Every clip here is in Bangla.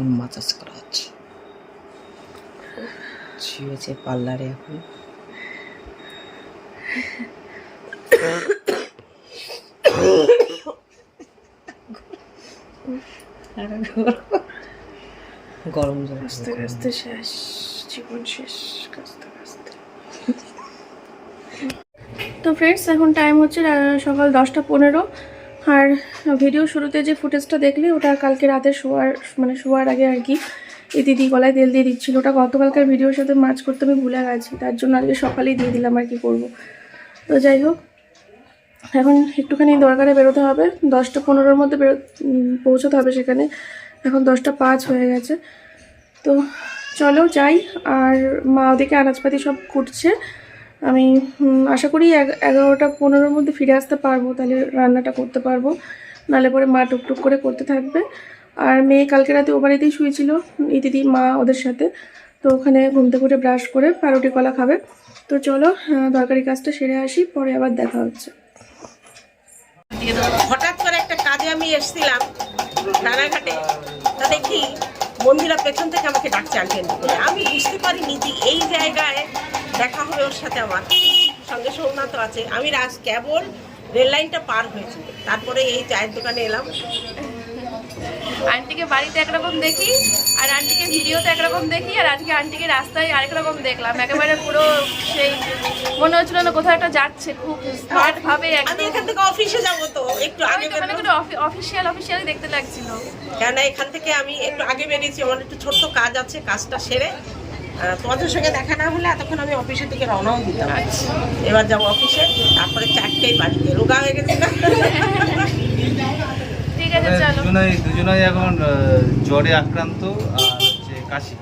এখন মাসাজ করা হচ্ছে শুয়েছে পার্লারে এখন। গরম জল আস্তে আস্তে শেষ জীবন শেষ কাস্তে কাস্তে। তো ফ্রেন্ডস এখন টাইম হচ্ছে সকাল দশটা পনেরো। আর ভিডিও শুরুতে যে ফুটেজটা দেখলে, ওটা কালকে রাতে শোয়ার মানে শোয়ার আগে আর কি, এই দিদি গলায় তেল দিয়ে দিচ্ছিল। ওটা গতকালকার ভিডিওর সাথে মাছ করতে আমি ভুলে গেছি। তার জন্য আজকে সকালেই দিয়ে দিলাম আর কি করব। তো যাই হোক, এখন একটুখানি দরকারে বেরোতে হবে। দশটা পনেরোর মধ্যে বেরো পৌঁছতে হবে সেখানে। এখন দশটা পাঁচ হয়ে গেছে। তো চলো যাই, আর মা ওদিকে আনাজপাতি সব কুটছে। আমি আশা করি এগ- এগারোটা পনেরোর মধ্যে ফিরে আসতে পারব, তাহলে রান্নাটা করতে পারব। নাহলে পরে মা টুকটুক করে করতে থাকবে। আর মেয়ে কালকে রাতে ও বাড়িতেই শুয়েছিল, এই দিদি, মা ওদের সাথে। তো ওখানে ঘুম থেকে ব্রাশ করে পাউরুটি, কলা খাবে। তো চলো দরকারি কাজটা সেরে আসি, পরে আবার দেখা হচ্ছে। হঠাৎ করে একটা কাজে আমি এসেছিলাম রানাঘাটে। তা দেখি মন্দিরা পেছন থেকে আমাকে ডাকছে আনটেন আমি বুঝতে পারিনি যে এই জায়গায় দেখা হবে ওর সাথে আমার। সঙ্গে সৌনাথ আছে। আমি রাজ কেবল রেল লাইনটা পার হয়েছি তারপরে এই চায়ের দোকানে এলাম। আন্টিকে বাড়িতে একরকম দেখি আর আন্টিকে ভিডিওতে একরকম দেখি আর আজকে আন্টিকে রাস্তায় আরেক রকম দেখলাম। একেবারে পুরো সেই মনে হচ্ছিল না কোথাও একটা যাচ্ছে খুব স্মার্ট ভাবে আমি এখান থেকে অফিসে যাব তো একটু আগে মানে বেরোবো। অফিসিয়াল অফিসিয়ালি দেখতে লাগছিল। কেন এখান থেকে আমি একটু আগে বেরিয়েছি আমার একটু ছোট্ট কাজ আছে কাজটা সেরে তোমাদের সঙ্গে দেখা না হলে এতক্ষণ আমি অফিসের দিকে রওনাও দিতাম। আচ্ছা। এবার যাব অফিসে তারপরে চারটেই বাড়িতে। রোগা হয়ে গেছে না? ঠিক আছে চলো। দুজনাই দুজনাই এখন জ্বরে আক্রান্ত আর হচ্ছে কাশি।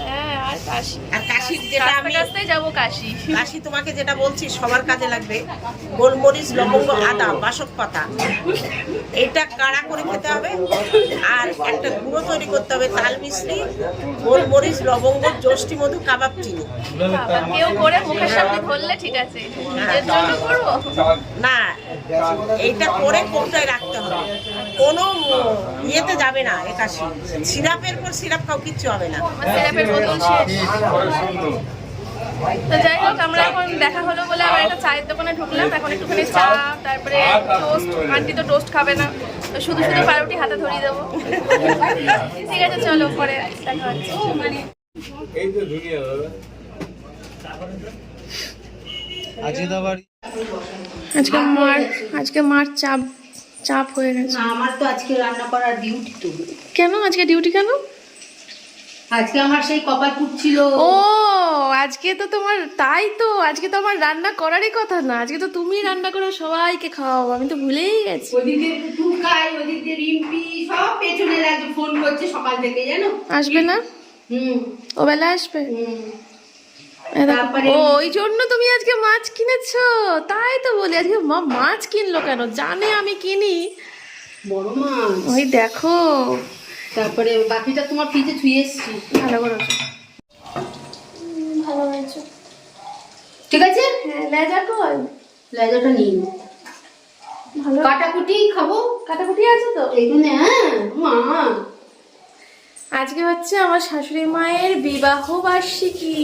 হ্যাঁ আর কাশি। যেটা আমি যাব কাশি। কাশি তোমাকে যেটা বলছি সবার কাজে লাগবে। গোলমরিচ লবঙ্গ আদা বাসক পাতা। এটা কাড়া করে খেতে হবে আর একটা গুঁড়ো তৈরি করতে হবে তাল মিশ্রি গোলমরিচ লবঙ্গ যষ্টি মধু কাবাব চিনি। কেউ করে মুখের সামনে ধরলে ঠিক আছে। নিজের জন্য করব? না এইটা করে কোনটায় রাখতে হবে? কোনো ইয়েতে যাবে না এ কাশি সিরাপের পর সিরাপ খাও কিচ্ছু হবে না। সিরাপের বোতল তো যাই হোক আমরা এখন দেখা হলো বলে আবার একটা চায়ের দোকানে ঢুকলাম। এখন একটুখানি চা তারপরে টোস্ট আন্টি তো টোস্ট খাবে না। তো শুধু শুধু পাউরুটি হাতে ধরিয়ে দেবো। ঠিক আছে চলো পরে দেখা হচ্ছে। আজকে তো আবার আজকে মার আজকে মার চাপ চাপ হয়ে গেছে। না আমার তো আজকে রান্না করার ডিউটি তো। কেন? আজকে ডিউটি কেন? আজকে আমার সেই কপাল ফুটছিল ও আজকে তো তোমার তাই তো আজকে তো আমার রান্না করারই কথা না। আজকে তো তুমি রান্না করে সবাইকে খাওয়াবো আমি তো ভুলেই গেছি। ওদিকে টুটু খাই ওদিকে রিম্পি সব পেছনে লাগছে ফোন করছে সকাল থেকে জানো? আসবে না? হুম। ও বেলা আসবে? হুম। ও ওই জন্য তুমি আজকে মাছ কিনেছো? তাই তো বলি আজকে মা মাছ কিনলো কেন? জানে আমি কিনি। বড় মাছ। ওই দেখো। তারপরে বাকিটা তোমার ফ্রিজে থুয়ে এসছি। ভালো করেছ ভালো হয়েছে। ঠিক আছে? হ্যাঁ লেজা কই লেজাটা নিন ভালো। কাটাকুটি খাব। কাটাকুটি আছে তো? এইখানে হ্যাঁ মা। আজকে হচ্ছে আমার শাশুড়ি মায়ের বিবাহ বার্ষিকী।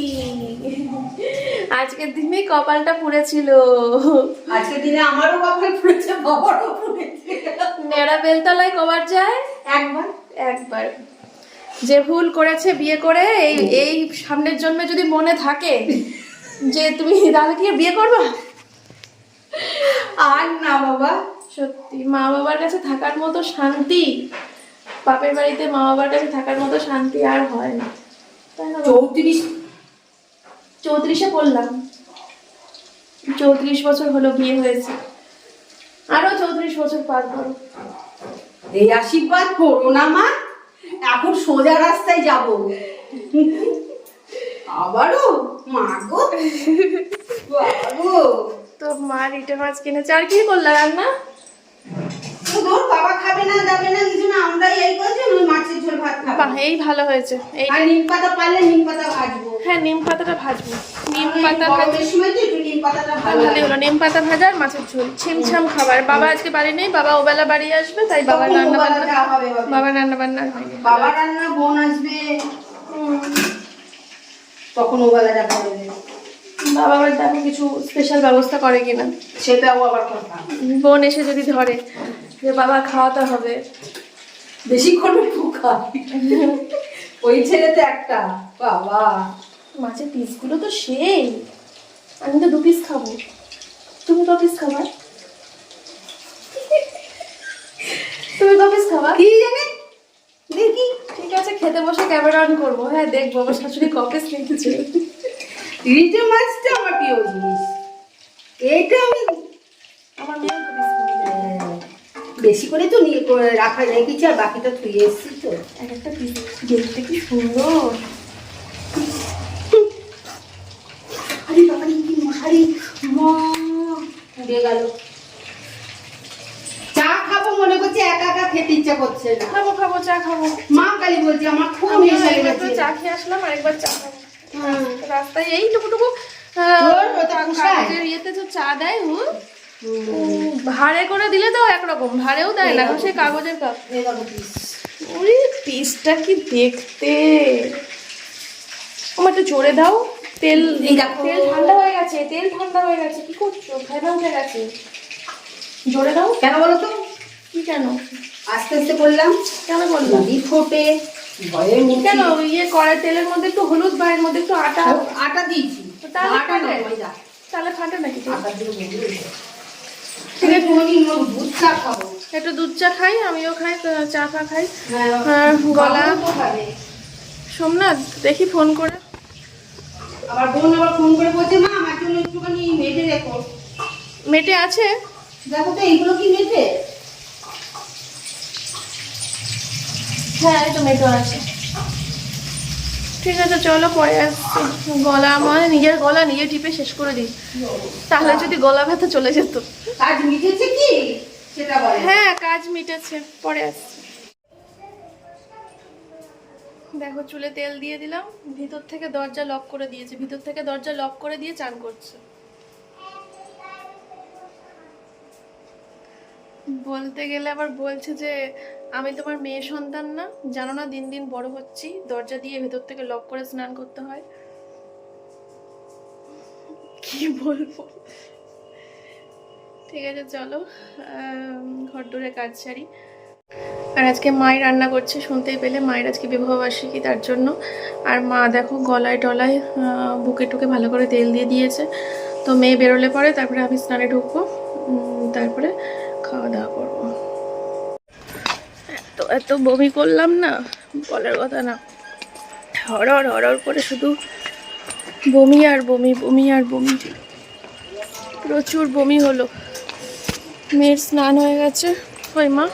আজকের দিনে কপালটা পুড়েছিল। আজকের দিনে আমারও কপাল ফুটেছে বাবারও ফুটেছে নেড়া বেলতলায় কবার যায়? একবার। একবার। যে ভুল করেছে বিয়ে করে এই এই সামনের জন্মে যদি মনে থাকে যে তুমি তাহলে কি বিয়ে করবা? আর না বাবা। সত্যি মা বাবার কাছে থাকার মতো শান্তি বাপের বাড়িতে মা বাবার কাছে থাকার মতো শান্তি আর হয় না। তাই না? চৌত্রিশ। চৌত্রিশে পড়লাম। চৌত্রিশ বছর হলো বিয়ে হয়েছে। আরও চৌত্রিশ বছর পার করো। এই আশীর্বাদ করো না মা। এখন সোজা রাস্তায় যাব। আবারও? মা গো। তো মা রিটে মাছ কিনেছে। আর কি করলা রান্না? তোর বাবা খাবে না যাবে না কিছু না আমরা এই করছি ওই মাছের ঝোল ভাত খাব। বাহ এই ভালো হয়েছে। এই আর নিম পাতা পারলে নিম পাতা ভাজবো। হ্যাঁ নিম পাতাটা ভাজবো। নিম পাতা গরমের সময় তো একটু নিম পাতাটা ভালো হলো নিম পাতা ভাজা আর মাছের ঝোল ছিমছাম খাবার। বাবা আজকে বাড়ি নেই বাবা ওবেলা বাড়ি আসবে তাই তখন রান্না বান্না রান্না বাবা রান্না বোন আসবে। তখন ওবেলা দেখা হবে। বাবা আবার দেখো কিছু স্পেশাল ব্যবস্থা করে কিনা। সেটাও আবার কথা। বোন এসে যদি ধরে। যে বাবা খাওয়াতে হবে। বেশিক্ষণ ফুকা ওই ছেলে তো একটা। বাবা। মাছের পিসগুলো তো সেই। আমি তো দু পিস খাব। তুমি ক পিস খাবা? তুমি ক পিস খাবা? কি জানে? দেখি। ঠিক আছে খেতে বসে ক্যামেরা অন করব। হ্যাঁ দেখব। আমার শাশুড়ি ক পিস রেখেছে রিটে মাছটা আমার প্রিয় জিনিস এইটা আমি আমার মেয়ে বেশি করে তো নিয়ে করে রাখা যায় কিছু আর বাকিটা থুয়ে এসছি তো। এক একটা দেখতে কি সুন্দর। আরে বাবা কি মশারি। উড়ে গেল। চা খাব মনে করছে একা একা খেতে ইচ্ছা করছে না। খাব খাব চা খাব। মা কালী বলছে আমার খুব আমি নেশা লেগেছে চা খেয়ে আসলাম চা খাব। রাস্তায় ইয়েতে তো চা দেয় হুম? ভাড়ে করে দিলে তো একরকম ভাড়েও দেয় না সেই কাগজের কাপ। এই ওরে পিসটা কি দেখতে? আমার একটু জোরে দাও তেল তেল ঠান্ডা হয়ে গেছে তেল ঠান্ডা হয়ে গেছে কি করছ? ফেনা উঠে গেছে। জোরে দাও। কেন বলো তো? কি কেন? আস্তে আস্তে করলাম কেন বললাম? নদী ফোটে? কেন? ইয়ে কড়াই তেলের মধ্যে একটু হলুদ বা এর মধ্যে একটু আটা আটা দিয়েছি। তাহলে আটা না ফাটে? তাহলে ফাটে নাকি? আটা দিয়ে একটু দুধ চা খাই আমিও খাই চা ফা খাই হ্যাঁ গলা। সোমনাথ দেখি ফোন করে। আবার বোন আবার ফোন করে বলছে মা আমার জন্য একটুখানি মেটে রেখো। মেটে আছে? দেখো তো এইগুলো কি মেটে? হ্যাঁ এই মেটে আছে। ঠিক আছে চলো পরে আসছি। গলা মানে নিজের গলা নিজে টিপে শেষ করে দিই। তাহলে যদি গলা ব্যথা চলে যেত। কাজ মিটেছে কি? সেটা বলে। হ্যাঁ কাজ মিটেছে। পরে আসছি। দেখো চুলে তেল দিয়ে দিলাম। ভিতর থেকে দরজা লক করে দিয়েছে। ভিতর থেকে দরজা লক করে দিয়ে চান করছে। বলতে গেলে আবার বলছে যে, আমি তোমার মেয়ে সন্তান না, জানো না দিন দিন বড় হচ্ছি, দরজা দিয়ে ভেতর থেকে লক করে স্নান করতে হয়। কি বলব? ঠিক আছে, চলো ঘর দূরে কাজ সারি। আর আজকে মাই রান্না করছে, শুনতেই পেলে মায়ের আজকে বিবাহবার্ষিকী তার জন্য। আর মা দেখো গলায় টলায় বুকে টুকে ভালো করে তেল দিয়ে দিয়েছে। তো মেয়ে বেরোলে পরে, তারপরে আমি স্নানে ঢুকবো। তারপরে খাওয়া দাওয়া করব। এত এত বমি করলাম না, বলার কথা না। হরর হরর করে শুধু বমি আর বমি বমি আর বমি। প্রচুর বমি হলো। মেয়ের স্নান হয়ে গেছে। ওই মা।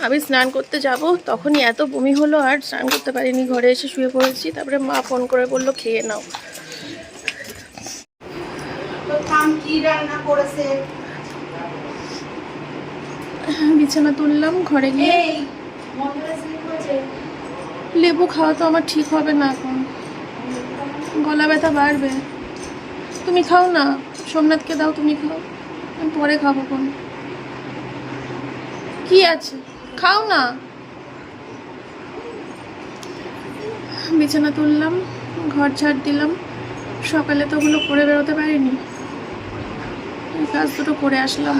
আমি স্নান করতে যাব, তখনই এত বমি হলো আর স্নান করতে পারিনি। ঘরে এসে শুয়ে পড়েছি। তারপরে মা ফোন করে বলল, খেয়ে নাও। তো কি রান্না করেছে? বিছানা তুললাম ঘরে গিয়ে লেবু খাওয়া তো আমার ঠিক হবে না এখন। গলা ব্যথা বাড়বে। তুমি খাও না। সোমনাথকে দাও তুমি খাও। আমি পরে খাব কোন। কি আছে? খাও না। বিছানা তুললাম ঘর ঝাড় দিলাম। সকালে তো ওগুলো করে বেরোতে পারিনি। কাজ দুটো করে আসলাম।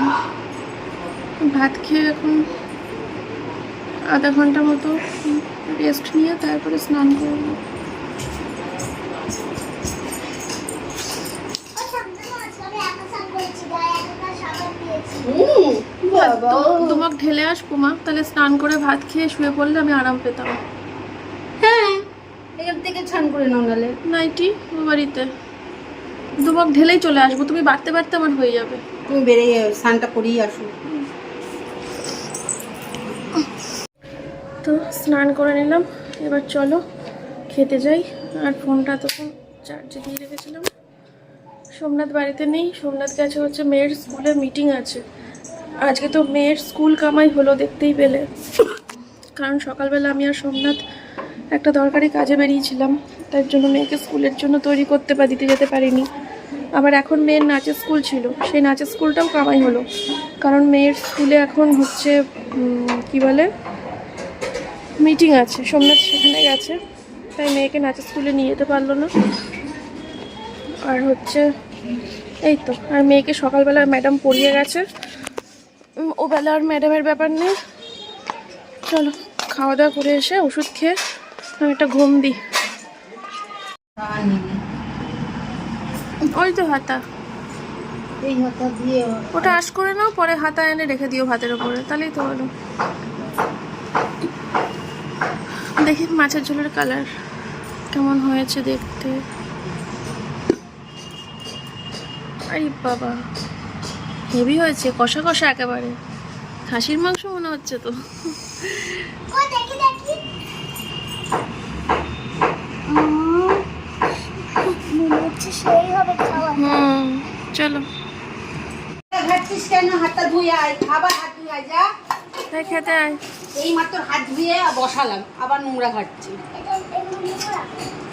ভাত খেয়ে এখন আধা ঘণ্টা মতো রেস্ট নিয়ে তারপরে স্নান করব। তোমাকে ঢেলে আসব মা তাহলে স্নান করে ভাত খেয়ে শুয়ে পড়লে আমি আরাম পেতাম। হ্যাঁ এখান থেকে ছান করে নাও নাইটি বাড়িতে। তোমাকে ঢেলেই চলে আসব। তুমি বাড়তে বাড়তে আমার হয়ে যাবে। তুমি বেরিয়ে স্নানটা করিয়ে আসো। তো স্নান করে নিলাম এবার চলো খেতে যাই। আর ফোনটা তখন চার্জে দিয়ে রেখেছিলাম। সোমনাথ বাড়িতে নেই সোমনাথ গেছে হচ্ছে মেয়ের স্কুলে মিটিং আছে। আজকে তো মেয়ের স্কুল কামাই হলো দেখতেই পেলে। কারণ সকালবেলা আমি আর সোমনাথ একটা দরকারি কাজে বেরিয়েছিলাম। তার জন্য মেয়েকে স্কুলের জন্য তৈরি করতে বা দিতে যেতে পারিনি। আবার এখন মেয়ের নাচের স্কুল ছিল। সেই নাচের স্কুলটাও কামাই হলো। কারণ মেয়ের স্কুলে এখন হচ্ছে কি বলে? মিটিং আছে। সোমনাথ সেখানে গেছে। তাই মেয়েকে নাচের স্কুলে নিয়ে যেতে পারল না। আর হচ্ছে, এই তো। আর মেয়েকে সকালবেলা ম্যাডাম পড়িয়ে গেছে। ও বেলা আর ম্যাডামের ব্যাপার নেই। চলো, খাওয়া দাওয়া করে এসে ওষুধ খেয়ে আমি একটা ঘুম দিই। ওই তো হাতা। এই হাতা দিয়ে ওটা আশ করে নাও পরে হাতা এনে রেখে দিও ভাতের ওপরে তাহলেই তো হলো। দেখি মাছের ঝোলের কালার কেমন হয়েছে দেখতে। আরে বাবা হেভি হয়েছে কষা কষা একেবারে। খাসির মাংস মনে হচ্ছে তো। সেই হবে খাওয়া হুম চলো। ঘাটছিস কেন? হাতটা ধুয়ে আয় আবার হাত ধুয়ে আয় যা। খেতে আয়। এই মাত্র হাত ধুয়ে বসালাম আবার নোংরা ঘাটছি।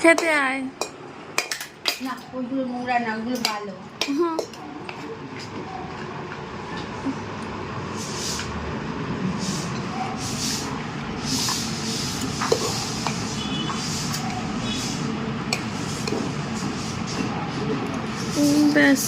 খেতে আয়। না ওইগুলো নোংরা না ওইগুলো ভালো। হুম। ব্যাস।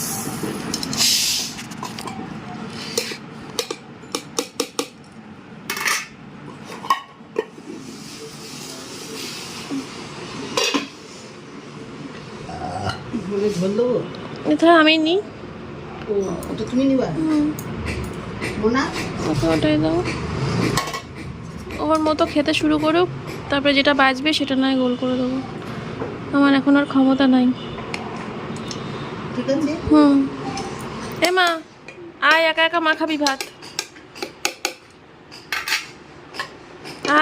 এটা আমি নিই। ওটা তুমি নিবা? ওকে ওটাই দাও। ওর মতো খেতে শুরু করুক তারপরে যেটা বাঁচবে সেটা নয় গোল করে দেবো। আমার এখন আর ক্ষমতা নাই। ঠিক আছে? হুম। এ মা আয় একা একা মা খাবি ভাত।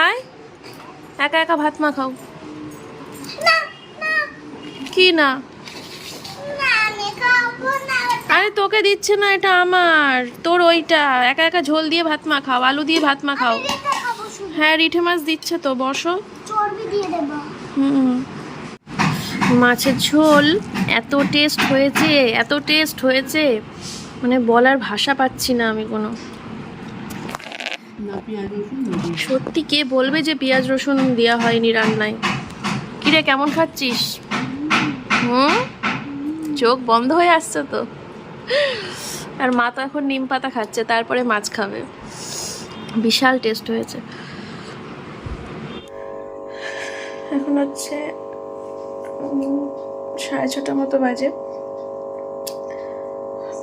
আয় একা একা ভাত মা খাও। কি না? না, আমি খাব না। আরে তোকে দিচ্ছে না এটা আমার। তোর ওইটা। একা একা ঝোল দিয়ে ভাত মা খাও আলু দিয়ে ভাত মা খাও। হ্যাঁ রিঠে মাছ দিচ্ছে তো বসো। চর্বি দিয়ে মাছের ঝোল এত টেস্ট হয়েছে, এত টেস্ট হয়েছে। মানে বলার ভাষা পাচ্ছি না আমি কোনো। সত্যি কে বলবে যে পেঁয়াজ রসুন দেওয়া হয়নি রান্নায়? কিরে, কেমন খাচ্ছিস? হুম? চোখ বন্ধ হয়ে আসছে তো। আর মা তো এখন নিম পাতা খাচ্ছে, তারপরে মাছ খাবে। বিশাল টেস্ট হয়েছে। এখন হচ্ছে সাড়ে ছটা মতো বাজে।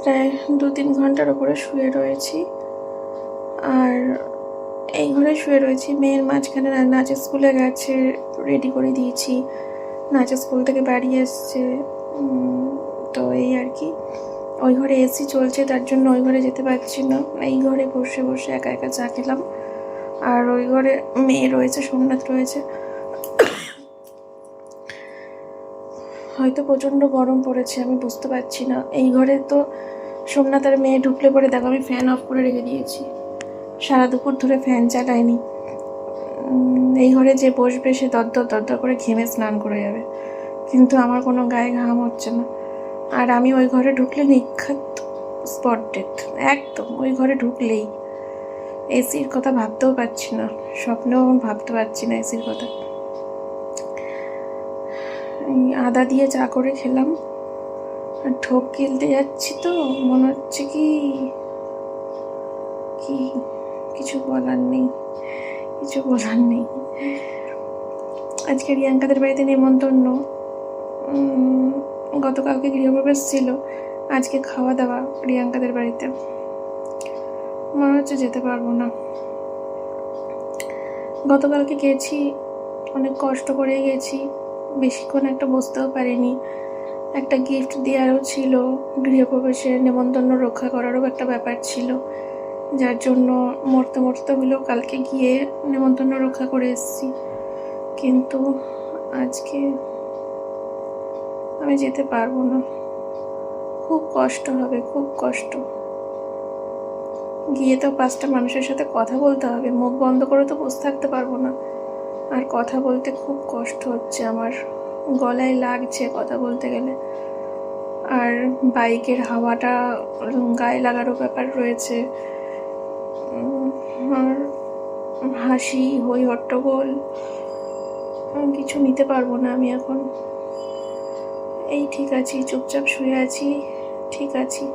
প্রায় দু তিন ঘণ্টার ওপরে শুয়ে রয়েছি। আর এই ঘরে শুয়ে রয়েছি, মেয়ের মাঝখানে না- নাচের স্কুলে গেছে রেডি করে দিয়েছি। নাচের স্কুল থেকে বাড়ি এসছে তো এই আর কি। ওই ঘরে এসি চলছে, তার জন্য ওই ঘরে যেতে পারছি না। এই ঘরে বসে বসে একা একা চা খেলাম। আর ওই ঘরে মেয়ে রয়েছে, সোমনাথ রয়েছে। হয়তো প্রচণ্ড গরম পড়েছে আমি বুঝতে পারছি না। এই ঘরে তো সোমনাথ আর মেয়ে ঢুকলে পরে দেখো আমি ফ্যান অফ করে রেখে দিয়েছি। সারা দুপুর ধরে ফ্যান চালাইনি উম, এই ঘরে যে বসবে সে দরদর দরদর করে ঘেমে স্নান করে যাবে। কিন্তু আমার কোনো গায়ে ঘাম হচ্ছে না। আর আমি ওই ঘরে ঢুকলে নিখাত স্পট ডেথ একদম ওই ঘরে ঢুকলেই। এসির কথা ভাবতেও পারছি না স্বপ্নেও ভাবতে পারছি না এসির কথা। আদা দিয়ে চা করে খেলাম। আর ঠোক গিলতে যাচ্ছি তো, মনে হচ্ছে কি কি, কিছু বলার নেই, কিছু বলার নেই। আজকে রিয়াঙ্কাদের বাড়িতে নেমন্তন্ন। গতকালকে গৃহপ্রবেশ ছিল, আজকে খাওয়া দাওয়া রিয়াঙ্কাদের বাড়িতে। মনে হচ্ছে যেতে পারব না। গতকালকে গেছি, অনেক কষ্ট করে গেছি। বেশিক্ষণ একটা বসতেও পারিনি। একটা গিফট দেওয়ারও ছিল, গৃহপ্রবেশের নেমন্তন্ন রক্ষা করারও একটা ব্যাপার ছিল। যার জন্য মরতে মরতে হলেও কালকে গিয়ে নেমন্তন্ন রক্ষা করে এসেছি। কিন্তু আজকে আমি যেতে পারব না। খুব কষ্ট হবে, খুব কষ্ট। গিয়ে তো পাঁচটা মানুষের সাথে কথা বলতে হবে, মুখ বন্ধ করে তো বসে থাকতে পারব না। আর কথা বলতে খুব কষ্ট হচ্ছে আমার। গলায় লাগছে কথা বলতে গেলে। আর বাইকের হাওয়াটা গায়ে লাগারও ব্যাপার রয়েছে। আর হাসি, হই হট্টগোল কিছু নিতে পারব না আমি এখন। এই ঠিক আছি, চুপচাপ শুয়ে আছি, ঠিক আছি।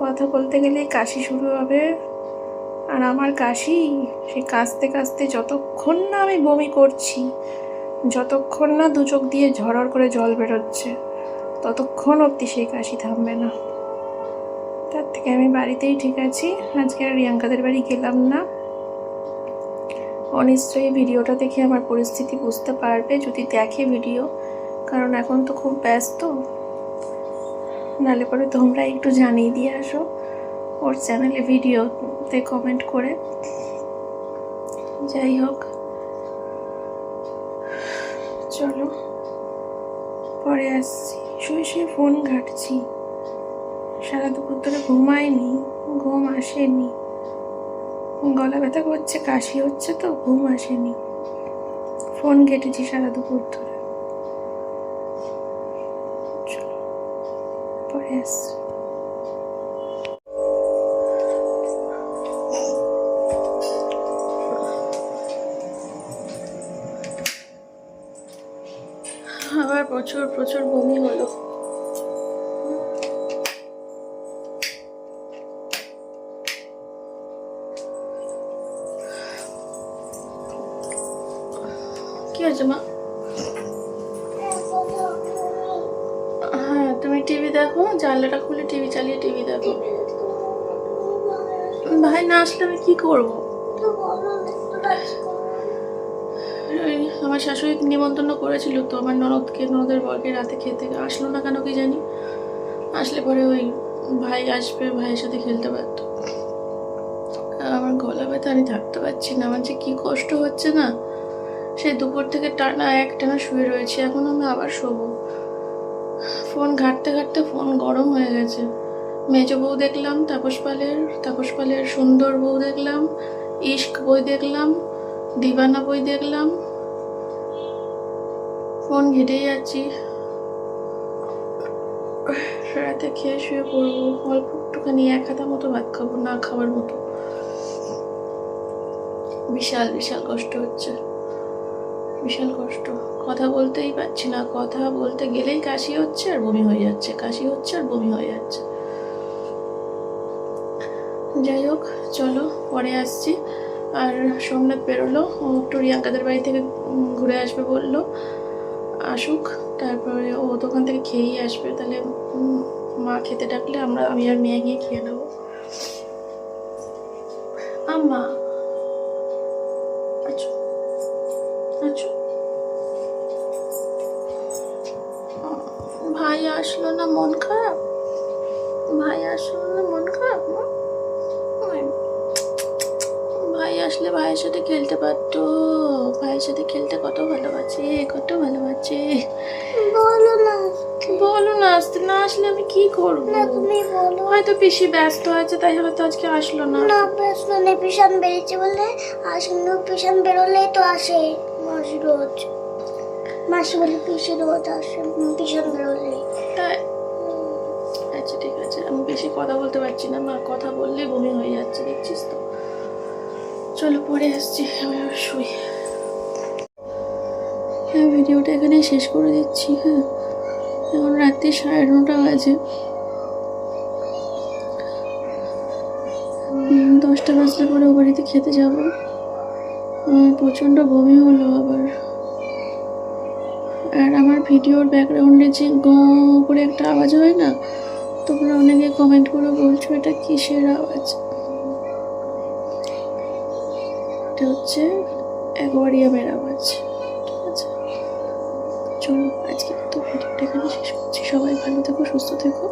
কথা বলতে গেলে কাশি শুরু হবে। আর আমার কাশি, সে কাশতে কাশতে যতক্ষণ না আমি বমি করছি, যতক্ষণ না দু চোখ দিয়ে ঝড়র করে জল বেরোচ্ছে, ততক্ষণ অবধি সেই কাশি থামবে না। তার থেকে আমি বাড়িতেই ঠিক আছি। আজকে আর রিয়াঙ্কাদের বাড়ি গেলাম না। ও নিশ্চয়ই ভিডিওটা দেখে আমার পরিস্থিতি বুঝতে পারবে, যদি দেখে ভিডিও। কারণ এখন তো খুব ব্যস্ত। নালে পরে তোমরা একটু জানিয়ে দিয়ে আসো। ওর চ্যানেলে ভিডিওতে কমেন্ট করে। যাই হোক। চলো, পরে আসছি। শুয়ে শুয়ে ফোন ঘাটছি। সারা দুপুর ধরে ঘুমায়নি, ঘুম আসেনি। গলা ব্যথা করছে, কাশি হচ্ছে তো, ঘুম আসেনি। ফোন ঘেটেছি সারা দুপুর ধরে। চলো, পরে আসছি। প্রচুর প্রচুর বমি হলো। কি হয়েছে মা? হ্যাঁ তুমি টিভি দেখো জানলাটা খুলে টিভি চালিয়ে টিভি দেখো। ভাই না আসলে আমি কি করব? আমার শাশুড়ি নিমন্ত্রণ করেছিল তো আমার ননদকে, ননদের বরকে রাতে খেতে আসলো না কেন কি জানি? আসলে পরে ওই ভাই আসবে, ভাইয়ের সাথে খেলতে পারতো। আমার গলা ব্যথা, আমি থাকতে পারছি না, আমার যে কি কষ্ট হচ্ছে না? সেই দুপুর থেকে টানা এক টানা শুয়ে রয়েছে, এখন আমি আবার শোবো। ফোন ঘাঁটতে ঘাঁটতে ফোন গরম হয়ে গেছে। মেজ বউ দেখলাম, তাপস পালের তাপস পালের সুন্দর বউ দেখলাম ইস্ক বই দেখলাম, দিবানা বই দেখলাম ফোন ঘেটেই যাচ্ছি। রাতে খেয়ে শুয়ে পড়ব, অল্প একটুখানি এক হাতা মতো ভাত খাব, না খাওয়ার মতো। বিশাল বিশাল কষ্ট হচ্ছে। বিশাল কষ্ট। কথা বলতেই পারছি না, কথা বলতে গেলেই কাশি হচ্ছে আর বমি হয়ে যাচ্ছে। কাশি হচ্ছে আর বমি হয়ে যাচ্ছে। যাই হোক, চলো, পরে আসছি। আর সোমনাথ বেরোলো, ও একটু রিয়াঙ্কাদের বাড়ি থেকে ঘুরে আসবে বলল। আসুক, তারপরে ও দোকান থেকে খেয়েই আসবে। তাহলে মা খেতে ডাকলে আমরা, আমি আর মেয়ে গিয়ে খেয়ে নেব। আম্মা আচ্ছা আচ্ছা। ভাই আসলো না, মন খারাপ? ভাই আসলো না, মন খারাপ ভাই আসলে ভাইয়ের সাথে খেলতে পারতো। ভাইয়ের সাথে খেলতে কত ভালোবাসে কত ভালোবাসে। বলো না বলো না আসতে না আসলে আমি কি করব? না তুমি বলো। হয়তো পিসি ব্যস্ত আছে তাই হয়তো আজকে আসলো না। না প্রশ্ন নেই পিছন বেরিয়েছে বলে আসলে পিছন বেরোলেই তো আসে মাসি রোজ। মাসি বলে পিসি রোজ আসে পিছন বেরোলে তাই? আচ্ছা ঠিক আছে। আমি বেশি কথা বলতে পারছি না মা কথা বললে বমি হয়ে যাচ্ছে দেখছিস তো? চলো পরে আসছি আমি শুই। হ্যাঁ ভিডিওটা এখানে শেষ করে দিচ্ছি হ্যাঁ। এখন রাত্রি সাড়ে নটা বাজে। দশটা বাজলে পরে ও বাড়িতে খেতে যাব। প্রচণ্ড বমি হলো আবার। আর আমার ভিডিওর ব্যাকগ্রাউন্ডে যে গ করে একটা আওয়াজ হয় না, তোমরা অনেকে কমেন্ট করে বলছো, এটা কিসের আওয়াজ? এটা হচ্ছে অ্যাকোয়ারিয়ামের আওয়াজ। চলো আজকে তো ভিডিওটা এখানে শেষ করছি। সবাই ভালো থেকো সুস্থ থেকো।